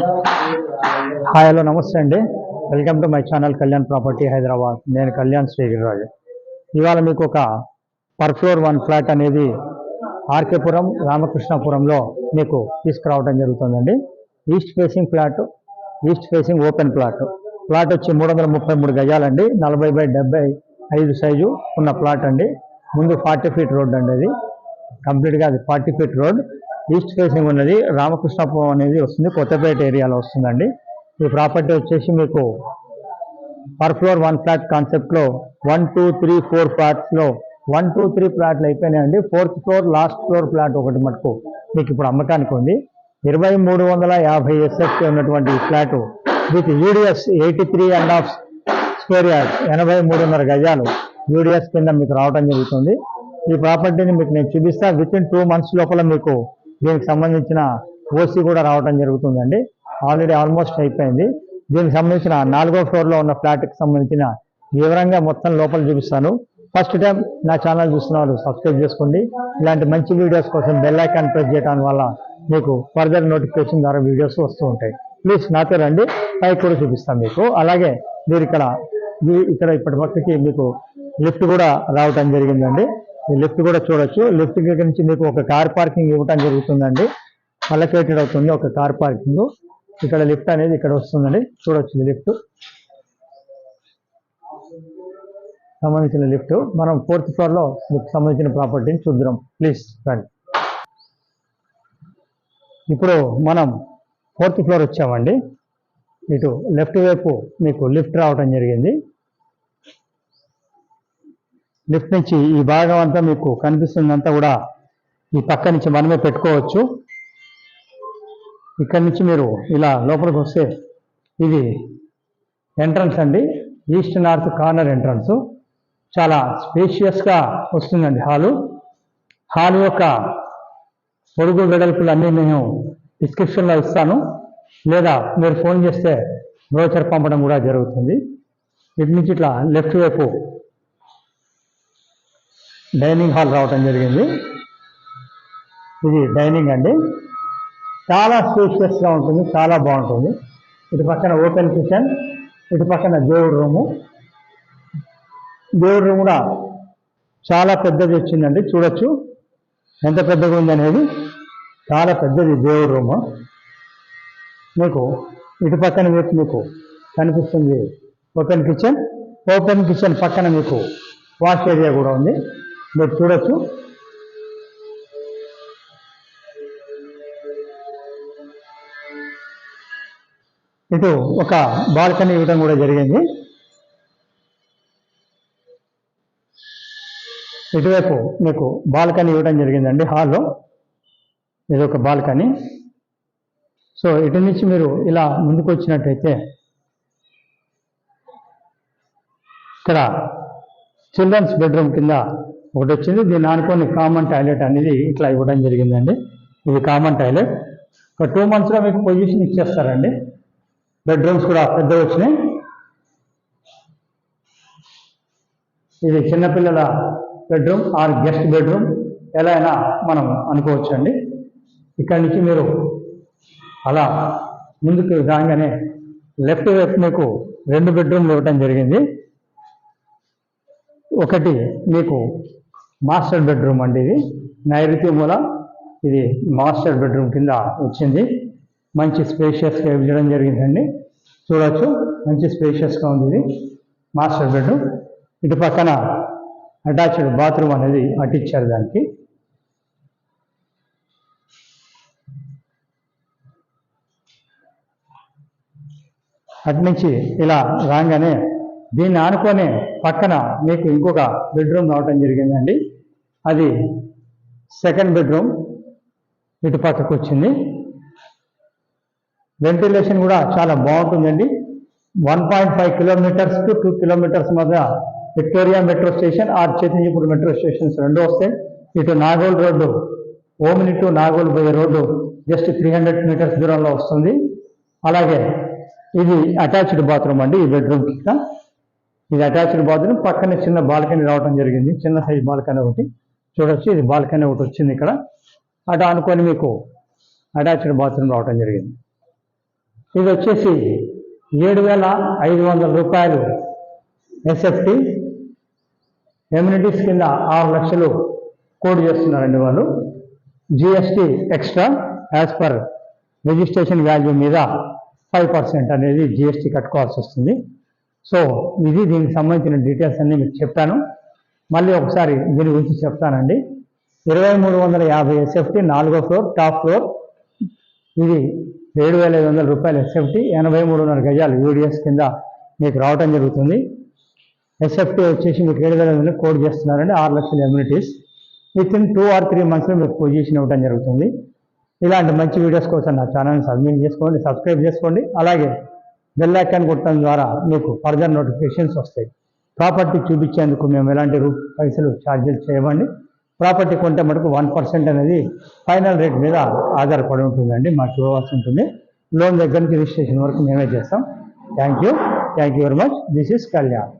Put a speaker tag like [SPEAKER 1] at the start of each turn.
[SPEAKER 1] Hi hello నమస్తే అండి. Welcome to my channel Kalyan property Hyderabad నేను కళ్యాణ్ శ్రీగిరిరాజు ఇవాళ మీకు ఒక పర్ ఫ్లోర్ వన్ ఫ్లాట్ అనేది ఆర్కేపురం రామకృష్ణాపురంలో మీకు తీసుకురావడం జరుగుతుందండి. East facing flat east facing open flat plot వచ్చి మూడు వందల ముప్పై మూడు గజాలండి. నలభై బై డెబ్బై ఐదు సైజు ఉన్న ప్లాట్ అండి. ముందు ఫార్టీ ఫీట్ రోడ్ అండి అది. కంప్లీట్గా అది forty feet road east facing ఉన్నది రామకృష్ణాపురం అనేది వస్తుంది. కొత్తపేట ఏరియాలో వస్తుందండి. ఈ ప్రాపర్టీ వచ్చేసి మీకు పర్ ఫ్లోర్ వన్ ఫ్లాట్ కాన్సెప్ట్లో వన్ టూ త్రీ ఫోర్ ఫ్లాట్స్లో వన్ టూ త్రీ ఫ్లాట్లు అయిపోయినాయండి. Fourth floor last floor flat ఒకటి మటుకు మీకు ఇప్పుడు అమ్మకానికి ఉంది. ఇరవై మూడు వందల యాభై ఎస్ఎఫ్టీ ఉన్నటువంటి ఈ flat with UDS eighty three and half square yard ఎనభై మూడున్నర గజాలు యూడిఎస్ కింద మీకు రావడం జరుగుతుంది. ఈ ప్రాపర్టీని మీకు నేను చూపిస్తా. విత్ ఇన్ టూ మంత్స్ లోపల మీకు దీనికి సంబంధించిన ఓసీ కూడా రావడం జరుగుతుందండి. ఆల్రెడీ ఆల్మోస్ట్ అయిపోయింది. దీనికి సంబంధించిన నాలుగో ఫ్లోర్లో ఉన్న ఫ్లాట్కి సంబంధించిన వివరంగా మొత్తం లోపల చూపిస్తాను. ఫస్ట్ టైం నా ఛానల్ చూస్తున్న వాళ్ళు సబ్స్క్రైబ్ చేసుకోండి. ఇలాంటి మంచి వీడియోస్ కోసం బెల్ ఐకాన్ ప్రెస్ చేయడం వల్ల మీకు ఫర్దర్ నోటిఫికేషన్ ద్వారా వీడియోస్ వస్తూ ఉంటాయి. ప్లీజ్ నాతో రండి. పైకి కూడా చూపిస్తాను మీకు. అలాగే మీరు ఇక్కడ ఇక్కడ ఇప్పటి పక్కకి మీకు లిఫ్ట్ కూడా రావటం జరిగిందండి. లిఫ్ట్ కూడా చూడొచ్చు. లిఫ్ట్ దగ్గర నుంచి మీకు ఒక కార్ పార్కింగ్ ఇవ్వటం జరుగుతుందండి. అలకేటెడ్ అవుతుంది ఒక కార్ పార్కింగ్. ఇక్కడ లిఫ్ట్ అనేది ఇక్కడ వస్తుందండి. చూడొచ్చు ఈ లిఫ్ట్. సంబంధించిన లిఫ్ట్. మనం ఫోర్త్ ఫ్లోర్లో లిఫ్ట్ సంబంధించిన ప్రాపర్టీని చూద్దాం. ప్లీజ్ రండి ఇప్పుడు మనం ఫోర్త్ ఫ్లోర్ వచ్చామండి. ఇటు లెఫ్ట్ వైపు మీకు లిఫ్ట్ రావటం జరిగింది. లిఫ్ట్ నుంచి ఈ భాగం అంతా మీకు కనిపిస్తుందంతా కూడా ఈ పక్క నుంచి మనమే పెట్టుకోవచ్చు. ఇక్కడి నుంచి మీరు ఇలా లోపలికి వస్తే ఇది ఎంట్రన్స్ అండి. East north corner entrance. చాలా స్పేషియస్గా వస్తుందండి హాలు. హాల్ యొక్క పొడుగు వెడల్పులు అన్నీ నేను డిస్క్రిప్షన్లో ఇస్తాను. లేదా మీరు ఫోన్ చేస్తే బ్రోచర్ పంపడం కూడా జరుగుతుంది. ఇటు నుంచి ఇట్లా లెఫ్ట్ వైపు డైనింగ్ హాల్ రావటం జరిగింది. ఇది డైనింగ్ అండి. చాలా స్పేషియస్గా ఉంటుంది చాలా బాగుంటుంది. ఇటు పక్కన ఓపెన్ కిచెన్ ఇటు పక్కన దేవుడు రూము. దేవుడు రూమ్ కూడా చాలా పెద్దది వచ్చిందండి చూడొచ్చు. ఎంత పెద్దగా ఉంది అనేది చాలా పెద్దది దేవుడు రూము. మీకు ఇటు పక్కన మీకు మీకు కనిపిస్తుంది ఓపెన్ కిచెన్. ఓపెన్ కిచెన్ పక్కన మీకు వాష్ ఏరియా కూడా ఉంది. మీరు చూడొచ్చు. ఇటు ఒక బాల్కనీ ఇవ్వడం కూడా జరిగింది. ఇటువైపు మీకు బాల్కనీ ఇవ్వడం జరిగిందండి హాల్లో. ఇది ఒక బాల్కనీ. సో ఇటు నుంచి మీరు ఇలా ముందుకు వచ్చినట్టయితే ఇక్కడ చిల్డ్రన్స్ బెడ్రూమ్ కింద ఒకటి వచ్చింది దీన్ని ఆనుకొని కామన్ టాయిలెట్ అనేది ఇట్లా ఇవ్వడం జరిగిందండి. ఇది కామన్ టాయిలెట్ ఒక టూ మంత్స్లో మీకు పొజిషన్ ఇచ్చేస్తారండి. బెడ్రూమ్స్ కూడా పెద్ద వచ్చినాయి. ఇది చిన్నపిల్లల బెడ్రూమ్ ఆర్ గెస్ట్ బెడ్రూమ్ ఎలా అయినా మనం అనుకోవచ్చు అండి ఇక్కడి నుంచి మీరు అలా ముందుకు రాగానే లెఫ్ట్ వైపు మీకు రెండు బెడ్రూమ్లు ఇవ్వటం జరిగింది. ఒకటి మీకు మాస్టర్ బెడ్రూమ్ అండి ఇది. నైరుతి మూల ఇది మాస్టర్ బెడ్రూమ్ కింద వచ్చింది. మంచి స్పేషియస్గా ఇవ్వడం జరిగిందండి. చూడొచ్చు మంచి స్పేషియస్గా ఉంది ఇది మాస్టర్ బెడ్రూమ్. ఇటు పక్కన అటాచ్డ్ బాత్రూమ్ అనేది అటిచ్చారు దానికి. అటు నుంచి ఇలా రాగానే దీన్ని ఆనుకొని పక్కన మీకు ఇంకొక బెడ్రూమ్ రావటం జరిగిందండి. అది సెకండ్ బెడ్రూమ్ ఇటు పక్కకు వచ్చింది. వెంటిలేషన్ కూడా చాలా బాగుంటుందండి. One point five kilometres to two kilometres మధ్య Victoria metro station or Chaitanyapur metro stations రెండు వస్తాయి. ఇటు Nagole road Omni to Nagole పోయే road just three hundred metres దూరంలో వస్తుంది. అలాగే ఇది అటాచ్డ్ బాత్రూమ్ అండి ఈ బెడ్రూమ్ కింద. ఇది అటాచ్డ్ బాత్రూమ్. పక్కనే చిన్న బాల్కనీ రావడం జరిగింది. చిన్న సైజ్ బాల్కనీ ఒకటి. చూడొచ్చు ఇది బాల్కనీ ఒకటి వచ్చింది ఇక్కడ. అటు అనుకొని మీకు అటాచ్డ్ బాత్రూమ్ రావడం జరిగింది. ఇది వచ్చేసి ఏడు వేల ఐదు వందల రూపాయలు ఎస్ఎఫ్టి ఎమ్యూనిటీస్ కింద ఆరు లక్షలు కోడ్ చేస్తున్నారండి వాళ్ళు. GST extra as per registration value మీద ఫైవ్ పర్సెంట్ అనేది జిఎస్టి కట్టుకోవాల్సి వస్తుంది. సో ఇది దీనికి సంబంధించిన డీటెయిల్స్ అన్నీ మీకు చెప్పాను మళ్ళీ ఒకసారి దీని గురించి చెప్తానండి. ఇరవై మూడు వందల యాభై ఎస్ఎఫ్టీ నాలుగో ఫ్లోర్ టాప్ ఫ్లోర్. ఇది ఏడు వేల ఐదు వందల రూపాయలు ఎస్ఎఫ్టీ ఎనభై మూడున్నర గజాలు యూడిఎస్ కింద మీకు రావటం జరుగుతుంది. ఎస్ఎఫ్టీ వచ్చేసి మీకు ఏడు వేల ఐదు కోడ్ చేస్తున్నారండి ఆరు లక్షల amenities with in two or three మంత్స్లో మీకు పొజిషన్ ఇవ్వడం జరుగుతుంది. ఇలాంటి మంచి వీడియోస్ కోసం నా ఛానల్ని సబ్మిట్ చేసుకోండి సబ్స్క్రైబ్ చేసుకోండి. అలాగే బెల్ ఐకాన్ కొట్టడం ద్వారా మీకు ఫర్దర్ నోటిఫికేషన్స్ వస్తాయి. ప్రాపర్టీ చూపించేందుకు మేము ఎలాంటి రూ పైసలు ఛార్జీలు చేయమండి ప్రాపర్టీ కొంటే మటుకు వన్ పర్సెంట్ అనేది ఫైనల్ రేట్ మీద ఆధారపడి ఉంటుందండి. మాకు ఇవ్వవలసి ఉంటుంది. లోన్ దగ్గర నుంచి రిజిస్ట్రేషన్ వరకు మేమే చేస్తాం. Thank you. Thank you very much. This is Kalyan.